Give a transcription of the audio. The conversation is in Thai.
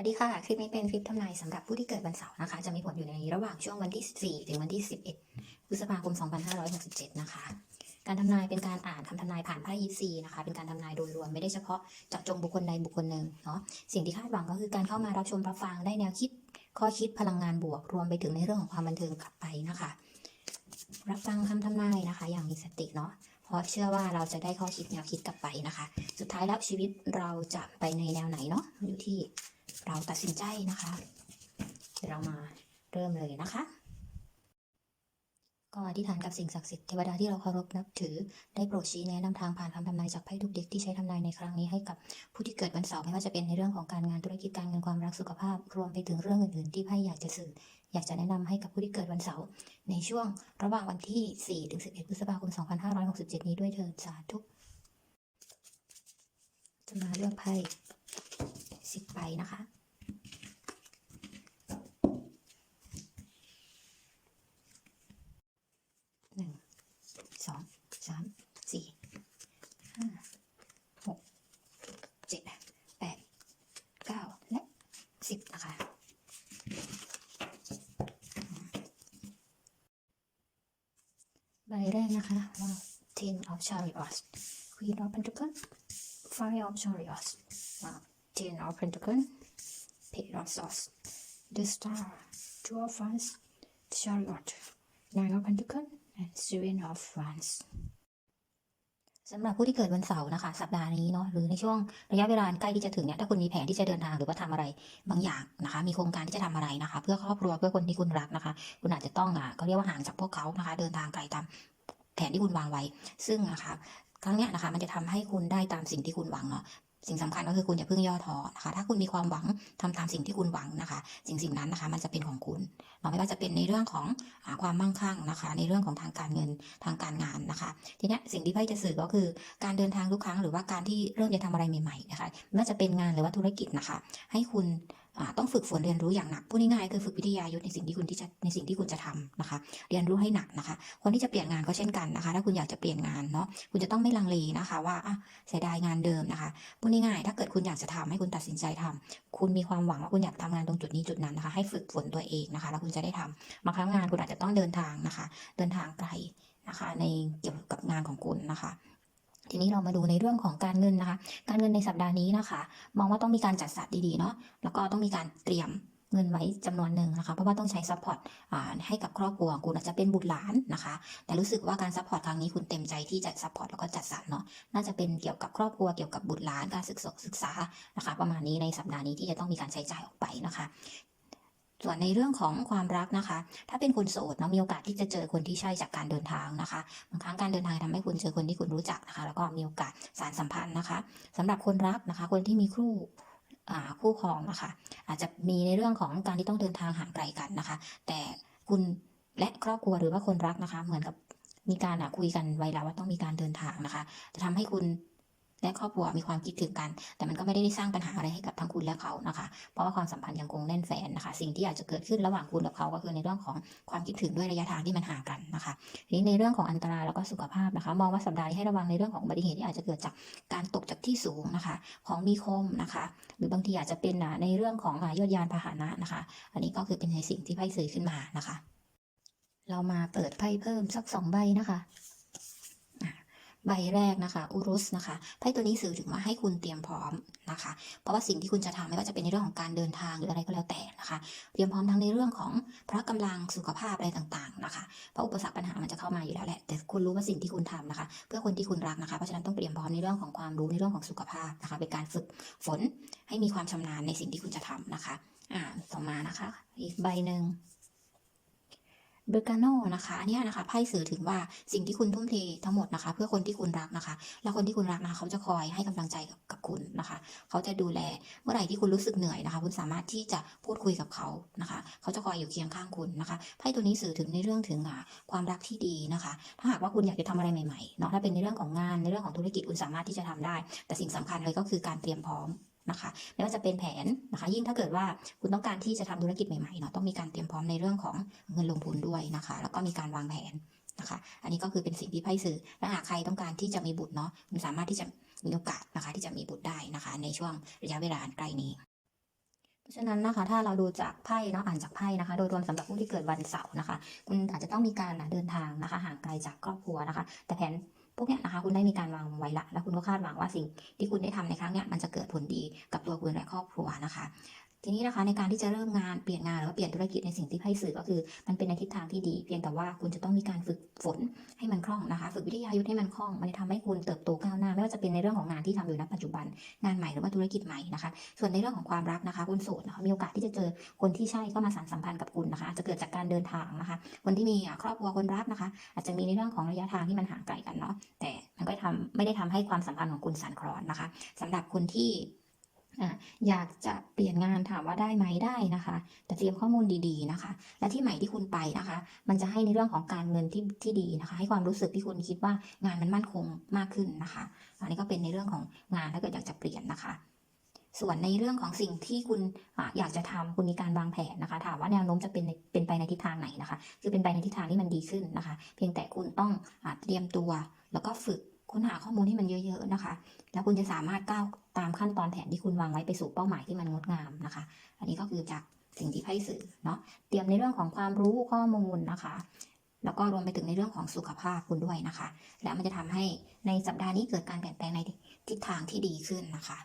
วัสดีค่ะ คลิปนี้เป็นคลิปทำนายสำหรับผู้ที่เกิดวันเสาร์นะคะ จะมีผลอยู่ในระหว่างช่วงวันที่ 4 ถึงวันที่ 11 พฤษภาคม 2567 นะคะ การทำนายเป็นการอ่านคำทำนายผ่านไพ่ยิปซีนะคะ เป็นการทำนายโดยรวมไม่ได้เฉพาะเจาะจงบุคคลใดบุคคลหนึ่งเนาะ สิ่งที่คาดหวังก็คือการเข้ามารับชมรับฟังได้แนวคิด ข้อคิดพลังงานบวก รวมไปถึงในเรื่องของความบันเทิงกลับไปนะคะ รับฟังคำทำนายนะคะ อย่างมีสติเนาะเพราะเชื่อว่าเราจะได้ข้อคิดแนวคิดกลับไปนะคะ สุดท้ายแล้วชีวิตเราจะไปในแนวไหนเนาะอยู่ที่ เราตัดสินใจนะคะ เดี๋ยวเรามาเริ่มเลยนะคะ ก็อธิษฐานกับสิ่งศักดิ์สิทธิ์เทวดาที่เราเคารพนับถือได้โปรดชี้แนะนำทางผ่านคำทำนายจากไพ่ทุกเด็กที่ใช้ทำนายในครั้งนี้ให้กับผู้ที่เกิดวันเสาร์ไม่ว่าจะเป็นในเรื่องของการงานธุรกิจการเงินความรักสุขภาพ รวมไปถึงเรื่องอื่นๆ ที่ไพ่อยากจะสื่อ อยากจะแนะนำให้กับผู้ที่เกิดวันเสาร์ในช่วงระหว่างวันที่4ถึง11พฤษภาคม 2567 นี้ด้วยเถิดสาธุจะมาเลือกไพ่ สิบใบนะคะ หนึ่ง สอง สาม สี่ ห้า หก เจ็ด แปด เก้า และสิบนะคะ ใบแรกนะคะว่า ten of chariots queen of pentacles five of chariots ว้าว ten of pentacles page of swords the star two of wands the chariot nine of pentacles and seven of wands สำหรับผู้ที่เกิดวันเสาร์นะคะ สัปดาห์นี้เนาะหรือในช่วงระยะเวลาใกล้ที่จะถึงเนี่ยถ้าคุณมีแผนที่จะเดินทางหรือว่าทำอะไรบางอย่างนะคะ มีโครงการที่จะทำอะไรนะคะ เพื่อครอบครัวเพื่อคนที่คุณรักนะคะ คุณอาจจะต้องอะก็เรียกว่าห่างจากพวกเขานะคะ เดินทางไกลตามแผนที่คุณวางไว้ ซึ่งนะคะครั้งเนี้ยนะคะมันจะทำให้คุณได้ตามสิ่งที่คุณหวังเนาะ สิ่งสำคัญก็คือคุณอย่าเพิ่งย่อท้อนะคะ ถ้าคุณมีความหวังทำตามสิ่งที่คุณหวังนะคะ สิ่งสิ่งนั้นนะคะ มันจะเป็นของคุณเนาไม่ว่าจะเป็นในเรื่องของอความมั่งคั่งนะคะ ในเรื่องของทางการเงินทางการงานนะคะ ทีนี้สิ่งที่ไพ่จะสื่อก็คือการเดินทางทุกครั้งหรือว่าการที่เริ่มจะทำอะไรใหม่ๆนะคะไม่ว่าจะเป็นงานหรือว่าธุรกิจนะคะ ให้คุณ ต้องฝึกฝนเรียนรู้อย่างหนักพูดง่ายๆคือฝึกวิทยายุทธในสิ่งที่คุณที่จะในสิ่งที่คุณจะทำนะคะ เรียนรู้ให้หนักนะคะ คนที่จะเปลี่ยนงานก็เช่นกันนะคะ ถ้าคุณอยากจะเปลี่ยนงานเนาะคุณจะต้องไม่ลังเลนะคะ ว่าเสียดายงานเดิมนะคะพูดง่ายๆถ้าเกิดคุณอยากจะทำให้คุณตัดสินใจทำคุณมีความหวังว่าคุณอยากทำงานตรงจุดนี้จุดนั้นนะคะ ให้ฝึกฝนตัวเองนะคะ แล้วคุณจะได้ทำบางครั้งงานคุณอาจจะต้องเดินทางนะคะ เดินทางไกลนะคะ ในเกี่ยวกับงานของคุณนะคะ ทีนี้เรามาดูในเรื่องของการเงินนะคะ การเงินในสัปดาห์นี้นะคะ มองว่าต้องมีการจัดสรรดีๆเนาะแล้วก็ต้องมีการเตรียมเงินไว้จำนวนหนึ่งนะคะ เพราะว่าต้องใช้ซัพพอร์ตให้กับครอบครัวคุณอาจจะเป็นบุตรหลานนะคะ แต่รู้สึกว่าการซัพพอร์ตครั้งนี้คุณเต็มใจที่จะซัพพอร์ตแล้วก็จัดสรรเนาะ น่าจะเป็นเกี่ยวกับครอบครัวเกี่ยวกับบุตรหลานการศึกษาศึกษานะคะ ประมาณนี้ในสัปดาห์นี้ที่จะต้องมีการใช้จ่ายออกไปนะคะ ส่วนในเรื่องของความรักนะคะ ถ้าเป็นคนโสดเนาะมีโอกาสที่จะเจอคนที่ใช่จากการเดินทางนะคะบางครั้งการเดินทางทำให้คุณเจอคนที่คุณรู้จักนะคะ แล้วก็มีโอกาสสารสัมพันธ์นะคะสำหรับคนรักนะคะ คนที่มีคู่อ่าคู่ครองนะคะ อาจจะมีในเรื่องของการที่ต้องเดินทางห่างไกลกันนะคะ แต่คุณและครอบครัวหรือว่าคนรักนะคะ เหมือนกับมีการอะคุยกันไว้แล้วว่าต้องมีการเดินทางนะคะ จะทำให้คุณ และครอบครัวมีความคิดถึงกัน แต่มันก็ไม่ได้สร้างปัญหาอะไรให้กับทั้งคุณและเขานะคะ เพราะว่าความสัมพันธ์ยังคงแน่นแฟนนะคะ สิ่งที่อาจจะเกิดขึ้นระหว่างคุณกับเขาก็คือในเรื่องของความคิดถึงด้วยระยะทางที่มันห่างกันนะคะทีนี้ในเรื่องของอันตรายแล้วก็สุขภาพนะคะ มองว่าสัปดาห์นี้ให้ระวังในเรื่องของอุบัติเหตุที่อาจจะเกิดจากการตกจากที่สูงนะคะ ของมีคมนะคะ หรือบางทีอาจจะเป็นในเรื่องของยอดยานพาหนะนะคะ อันนี้ก็คือเป็นในสิ่งที่ไพ่สื่อขึ้นมานะคะ เรามาเปิดไพ่เพิ่มสักสองใบนะคะ ใบแรกนะคะอุรุสนะคะไพ่ตัวนี้สื่อถึงว่าให้คุณเตรียมพร้อมนะคะ เพราะว่าสิ่งที่คุณจะทำไม่ว่าจะเป็นในเรื่องของการเดินทางหรืออะไรก็แล้วแต่นะคะ เตรียมพร้อมทั้งในเรื่องของพระกำลังสุขภาพอะไรต่างๆนะคะเพราะอุปสรรคปัญหามันจะเข้ามาอยู่แล้วแหละแต่คุณรู้ว่าสิ่งที่คุณทำนะคะ เพื่อคนที่คุณรักนะคะเพราะฉะนั้นต้องเตรียมพร้อมในเรื่องของความรู้ในเรื่องของสุขภาพนะคะเป็นการฝึกฝนให้มีความชำนาญในสิ่งที่คุณจะทำนะคะ อ่าต่อมานะคะ อีกใบหนึ่ง เบอร์กาโนนะคะอันเนี้ยนะคะไพ่สื่อถึงว่าสิ่งที่คุณทุ่มเททั้งหมดนะคะ เพื่อคนที่คุณรักนะคะ แล้วคนที่คุณรักนะคะเขาจะคอยให้กำลังใจกับกับคุณนะคะ เขาจะดูแลเมื่อไหร่ที่คุณรู้สึกเหนื่อยนะคะ คุณสามารถที่จะพูดคุยกับเขานะคะ เขาจะคอยอยู่เคียงข้างคุณนะคะไพ่ตัวนี้สื่อถึงในเรื่องถึงความรักที่ดีนะคะ ถ้าหากว่าคุณอยากจะทำอะไรใหม่ๆเนาะถ้าเป็นในเรื่องของงานในเรื่องของธุรกิจคุณสามารถที่จะทำได้ แต่สิ่งสำคัญเลยก็คือการเตรียมพร้อม นะคะไม่ว่าจะเป็นแผนนะคะ ยิ่งถ้าเกิดว่าคุณต้องการที่จะทำธุรกิจใหม่ๆเนาะต้องมีการเตรียมพร้อมในเรื่องของเงินลงทุนด้วยนะคะ แล้วก็มีการวางแผนนะคะ อันนี้ก็คือเป็นสิ่งที่ไพ่สื่อและหากใครต้องการที่จะมีบุตรเนาะคุณสามารถที่จะมีโอกาสนะคะ ที่จะมีบุตรได้นะคะ ในช่วงระยะเวลาใกล้นี้เพราะฉะนั้นนะคะถ้าเราดูจากไพ่เนาะอ่านจากไพ่นะคะ โดยรวมสำหรับผู้ที่เกิดวันเสาร์นะคะ คุณอาจจะต้องมีการเดินทางนะคะห่างไกลจากครอบครัวนะคะ แต่แผน พวกเนี้ยนะคะคุณได้มีการวางไว้ละ แล้วคุณก็คาดหวังว่าสิ่งที่คุณได้ทำในครั้งเนี้ยมันจะเกิดผลดีกับตัวคุณและครอบครัวนะคะ ทีนี้นะคะในการที่จะเริ่มงานเปลี่ยนงานหรือว่าเปลี่ยนธุรกิจในสิ่งที่ไพ่สื่อก็คือ มันเป็นในทิศทางที่ดี เพียงแต่ว่าคุณจะต้องมีการฝึกฝนให้มันคล่องนะคะ ฝึกวิทยายุทธให้มันคล่อง มันจะทำให้คุณเติบโตก้าวหน้า ไม่ว่าจะเป็นในเรื่องของงานที่ทำอยู่ณปัจจุบันงานใหม่หรือว่าธุรกิจใหม่นะคะ ส่วนในเรื่องของความรักนะคะคุณโสดนะคะมีโอกาสที่จะเจอคนที่ใช่เข้ามาสานสัมพันธ์กับคุณนะคะ จะเกิดจากการเดินทางนะคะ คนที่มีครอบครัวคนรักนะคะ อาจจะมีในเรื่องของระยะทางที่มันห่างไกลกันเนาะแต่มันก็ทำไม่ได้ทำให้ความสัมพันธ์ของคุณสั่นคลอนนะคะสำหรับคนที่ อยากจะเปลี่ยนงานถามว่าได้ไหมได้นะคะ แต่เตรียมข้อมูลดีๆนะคะ และที่ใหม่ที่คุณไปนะคะ มันจะให้ในเรื่องของการเงินที่ที่ดีนะคะ ให้ความรู้สึกที่คุณคิดว่างานมันมั่นคงมากขึ้นนะคะ อันนี้ก็เป็นในเรื่องของงานถ้าเกิดอยากจะเปลี่ยนนะคะส่วนในเรื่องของสิ่งที่คุณอยากจะทำคุณมีการวางแผนนะคะ ถามว่าแนวโน้มจะเป็นในเป็นไปในทิศทางไหนนะคะ คือเป็นไปในทิศทางที่มันดีขึ้นนะคะ เพียงแต่คุณต้องอเตรียมตัวแล้วก็ฝึก ค้นหาข้อมูลที่มันเยอะๆนะคะ แล้วคุณจะสามารถก้าวตามขั้นตอนแผนที่คุณวางไว้ไปสู่เป้าหมายที่มันงดงามนะคะ อันนี้ก็คือจากสิ่งที่ไพ่สื่อเนาะ เตรียมในเรื่องของความรู้ข้อมูลนะคะ แล้วก็รวมไปถึงในเรื่องของสุขภาพคุณด้วยนะคะ และมันจะทำให้ในสัปดาห์นี้เกิดการเปลี่ยนแปลงในทิศทางที่ดีขึ้นนะคะ